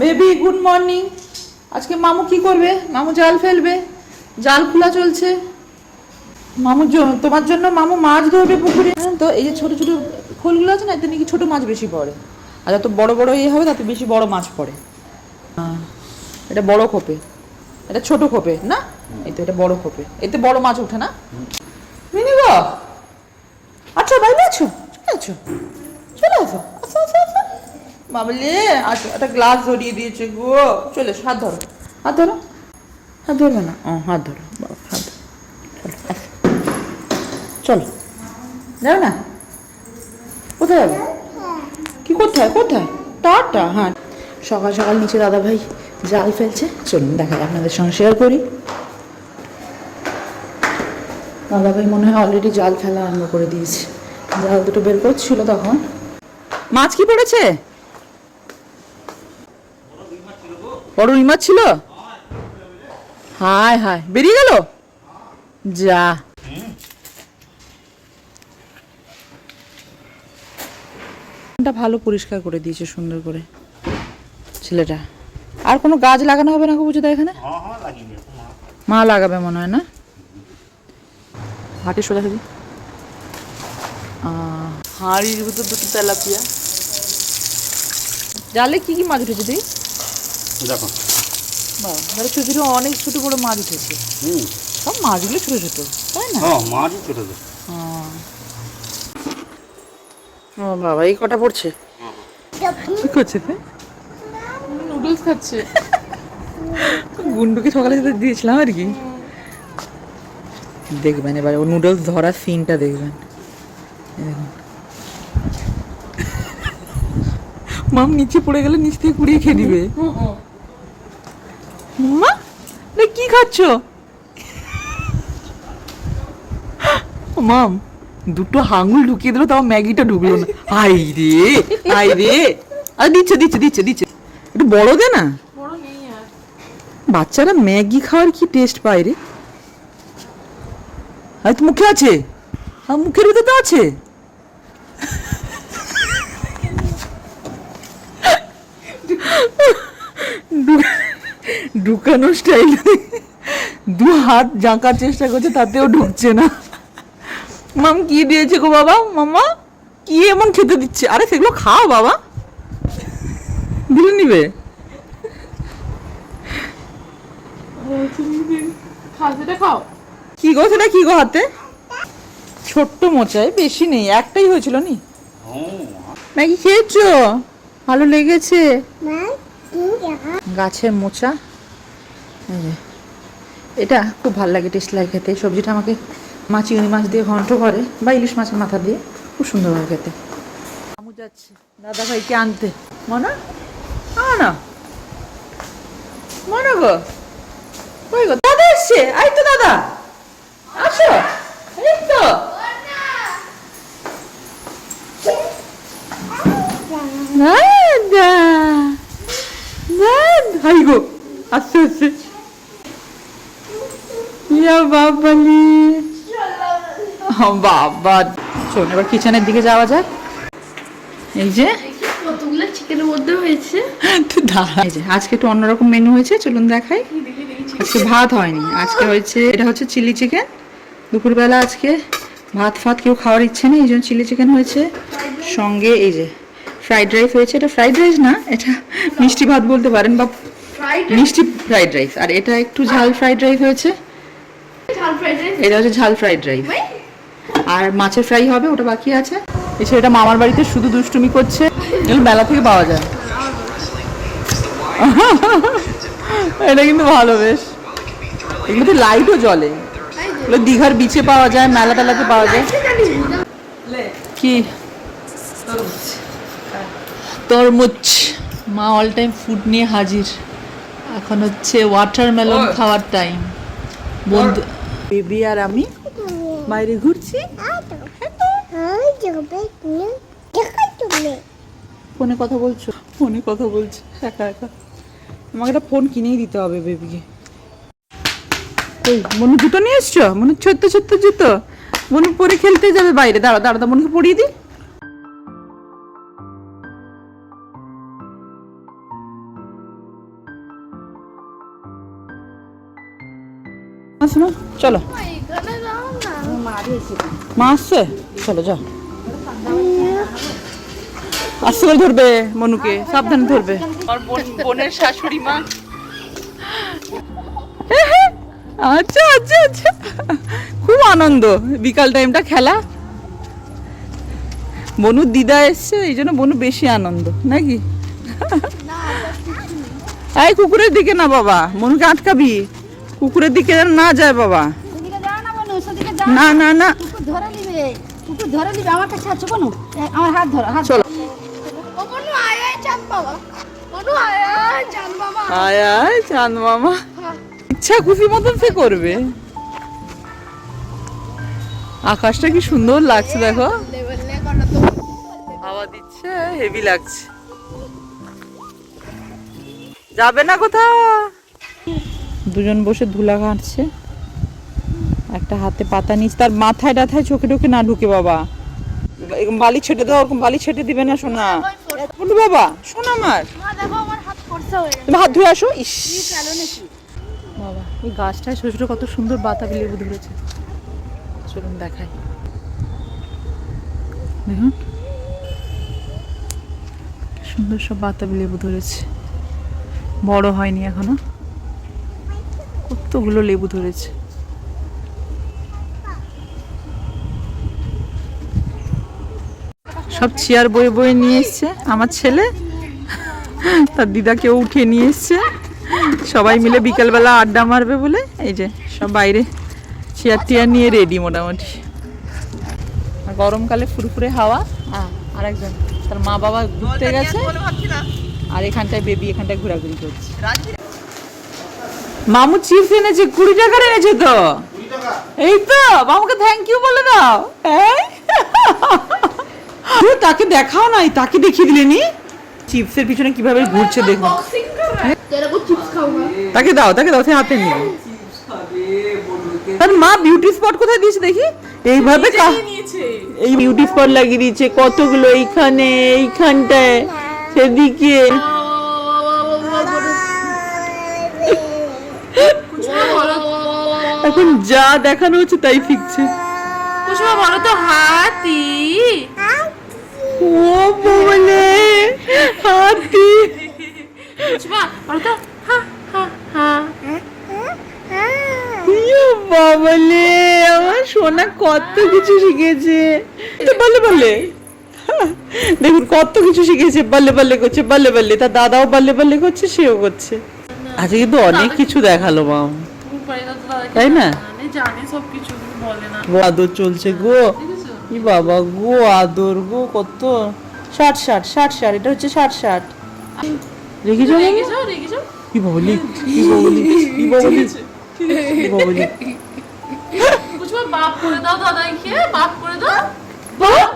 Baby good morning আজকে মামু কি করবে? মামু জাল ফেলবে। জাল খোলা চলছে। মামুর তোমার জন্য মামু মাছ ধরবে পুকুরে। হ্যাঁ, তো এই যে ছোট ছোট খোলগুলো আছে না এতে নাকি ছোট মাছ বেশি পড়ে। আর যত বড় বড় ইয়ে হবে তাতে বেশি বড় মাছ পড়ে। হ্যাঁ, এটা বড় খোপে। এটা ছোট খোপে না? এই তো এটা বড় খোপে। এতে বড় মাছ ওঠে না? মিনি গো! আচ্ছা বাইরে আছো? চলে আছো? চলে আসো আসো আসো। বাবলে আচ্ছা একটা গ্লাস ধরিয়ে দিয়েছে গো। চলে এসো, হাত ধরো। হাত ধরো। হাত ধরবে না? ও হাত ধরো। হাত চলো যাও না? কোথায় যাবে? কি কোথায় কোথায়? টাটা হ্যাঁ। সকাল সকাল নিচে দাদা ভাই জাল ফেলছে। চলুন দেখাই আপনাদের সঙ্গে শেয়ার করি। দাদা ভাই মনে হয় অলরেডি জাল ফেলা আরম্ভ করে দিয়েছে। জাল দুটো বের করছিল তখন। মাছ কি পড়েছে? বড় রুই মাছ ছিল? হায় হায়, বেরিয়ে গেল? যা। ভালো পরিষ্কার করে দিয়েছে, সুন্দর করে। ছেলেটা। আর কোনো গাছ লাগানো হবে না বুঝে এখানে? মা লাগাবে মনে হয়, না? হাটে সোজা সোজি হাঁড়ির ভিতর দুটো তেলাপিয়া। জালে কি কি মাছ উঠেছে তুই? দেখো। ছোটো ছোটো অনেক ছোটো বড়ো মাছ উঠেছে। হুম। সব মাছগুলো ছোটো ছোটো তাই না? হ্যাঁ মাছই ছোট তো ও। বাবা এই কটা পড়ছে? কি করছে নুডলস খাচ্ছে। গুন্ডুকে সকালে যেতে দিয়েছিলাম আর কি। দেখবেন এবার ও নুডলস ধরার সিনটা দেখবেন। এই দেখুন। মাম নিচে পড়ে গেলে নিচ থেকে কুড়িয়ে খেয়ে দিবে মা না কি খাচ্ছ মাম দুটো হাঙুল ঢুকিয়ে দিল তাও ম্যাগিটা ঢুকলো না। আই রে আই রে। আর দিচ্ছে দিচ্ছে দিচ্ছে দিচ্ছে। একটু বড় দে না। বাচ্চারা ম্যাগি খাওয়ার কি টেস্ট পায় রে? হয়তো মুখে আছে। আর মুখের ভিতরে তো আছে। ঢু- ঢুকানোর স্টাইল দু হাত জাঁকার চেষ্টা করছে তাতেও ঢুকছে না। মাম কি দিয়েছে গো বাবা? মামা কি এমন খেতে দিচ্ছে? আরে সেগুলো খাও বাবা। দিলে নিবে? খাও কি গো সেটা কি গো হাতে? ছোট্ট মোচায় বেশি নেই একটাই হয়েছিল নি? ম্যাগি খেয়েছো? ভালো লেগেছে? গাছের মোচা? এই যে। এটা খুব ভালো লাগে টেস্ট লাগে খেতে। সবজিটা আমাকে মা চিংড়ি মাছ দিয়ে ঘন্ট করে বা ইলিশ মাছের মাথা দিয়ে খুব সুন্দর হয় খেতে। আমু যাচ্ছে দাদা ভাইকে আনতে। মনা? না মনা গো? কই গো? দাদা এসছে? আই তো দাদা। আসো। এই তো। দাদা দাদা হাই গো আস্তে আস্তে ইয়া বাবালি। বাবা। চল এবার কিচেনের দিকে যাওয়া যাক। এই যে। কতগুলো চিকেনের মধ্যে হয়েছে? দাঁড়া। এই যে আজকে একটু অন্যরকম মেনু হয়েছে চলুন দেখাই। আজকে ভাত হয়নি। আজকে হয়েছে এটা হচ্ছে চিলি চিকেন দুপুরবেলা আজকে ভাত ফাত কেউ খাওয়ার ইচ্ছে নেই এই জন্য চিলি চিকেন হয়েছে। সঙ্গে এই যে ফ্রাইড রাইস হয়েছে। এটা ফ্রাইড রাইস না এটা মিষ্টি ভাত বলতে পারেন বা মিষ্টি ফ্রাইড রাইস আর এটা একটু ঝাল ফ্রাইড রাইস হয়েছে। ঝাল ফ্রাইড রাইস এটা হচ্ছে ঝাল ফ্রাইড রাইস আর মাছের ফ্রাই হবে ওটা বাকি আছে। এই ছেলেটা মামার বাড়িতে শুধু দুষ্টুমি করছে। এগুলো মেলা থেকে পাওয়া যায়। এটা কিন্তু ভালো বেশ। এগুলোতে লাইটও জ্বলে। এগুলো দীঘার বিচে পাওয়া যায় মেলা টেলাতে পাওয়া যায়। কি? তরমুজ। মা অল টাইম ফুড নিয়ে হাজির। এখন হচ্ছে ওয়াটারমেলন খাওয়ার টাইম বন্ধু বেবি আর আমি বাইরে ঘুরছি। ফোনে কথা বলছো? ফোনে কথা বলছো। একা একা। আমাকে একটা ফোন কিনেই দিতে হবে বেবিকে। মনু জুতো নিয়ে এসছো? মনে ছোট্ট ছোট্ট জুতো। মনে পরে খেলতে যাবে বাইরে। দাঁড়া দাঁড়া, মনুকে পরিয়ে দিই। আসো না চলো। মা আসছে? চলো যাও। করে ধরবে মনুকে সাবধানে ধরবে। আমার বোনের শাশুড়ি মা। আচ্ছা আচ্ছা আচ্ছা। খুব আনন্দ। বিকাল টাইমটা খেলা। বনুর দিদা এসছে এই জন্য বনু বেশি আনন্দ নাকি? এই কুকুরের দিকে না বাবা মনুকে আটকাবি। কুকুরের দিকে না যায় বাবা। না না না। ধরে নিবে কুকুর ধরে নিবে আমার কাছে আছো বনু। আমার হাত ধরো হাত চলো। বনু আয় আয় চাঁদ বাবা। বনু আয় আয় চাঁদ বাবা। আয় আয় চাঁদ মামা ইচ্ছা খুশি মতন সে করবে। আকাশটা কি সুন্দর লাগছে দেখো। হাওয়া দিচ্ছে হেভি লাগছে। যাবে না কোথাও? দুজন বসে ধুলা ঘাঁটছে। একটা হাতে পাতা নিচ্ছে। তার মাথায় টাথায় চোখে টোকে না ঢুকে বাবা। এরকম বালি ছেটে দাও ওরকম বালি ছেটে দিবে না শোনা বলু বাবা শোনা আমার তুমি হাত ধুয়ে আসো ইস। বাবা এই গাছটায় ছোট ছোট কত সুন্দর বাতাবি লেবু ধরেছে। চলুন দেখাই। দেখুন। সুন্দর সব বাতাবি লেবু ধরেছে। বড় হয়নি এখনও। কতগুলো লেবু ধরেছে? সব চেয়ার বয়ে বয়ে নিয়ে এসছে। আমার ছেলে, তার দিদাকেও উঠে নিয়ে এসছে। সবাই মিলে বিকালবেলা আড্ডা মারবে বলে, এই যে সব বাইরে চেয়ার টিয়ার নিয়ে রেডি মোটামুটি। গরমকালে ফুরফুরে হাওয়া। আর একজন তার মা বাবা ঘুরতে গেছে। আর এখানটায় বেবি এখানটায় ঘোরাঘুরি করছে। মামু চিপস এনেছে কুড়ি টাকার এনেছে তো? এই তো মামুকে থ্যাংক ইউ বলে দাও। তাকে দেখাও নাই তাকে দেখিয়ে দিলেনি চিপসের পিছনে কীভাবে ঘুরছে দেখো তাকে দাও তাকে দাও সে হাতে নিয়ে। তার মা বিউটি স্পট কোথায় দিয়েছে দেখি? এইভাবে এই বিউটি স্পট লাগিয়ে দিয়েছে কতগুলো এইখানে এইখানটায় সেদিকে। এখন যা দেখানো হচ্ছে তাই ফিকছে। কুসুমা বলো তো হাতি? ও বলে হাতি। কুসুমা বলো তো হা হা হা। ইয়ে আমার সোনা কত কিছু শিখেছে। বলে বলে। দেখুন কত কিছু শিখেছে বলে বলে করছে বলে বলে। তার দাদাও বলে বলে করছে সেও করছে। আজকে কিন্তু অনেক কিছু দেখাল মাম। তাই না? গো আদর চলছে গো। কি বাবা গো আদর গো কত। ষাট ষাট ষাট ষাট এটা হচ্ছে ষাট ষাট। রেগেছো রেগেছো কি বলি কি বলি কি বলি কি বলি। বাপ করে দাও দাদাইকে বাপ করে দাও। বাপ?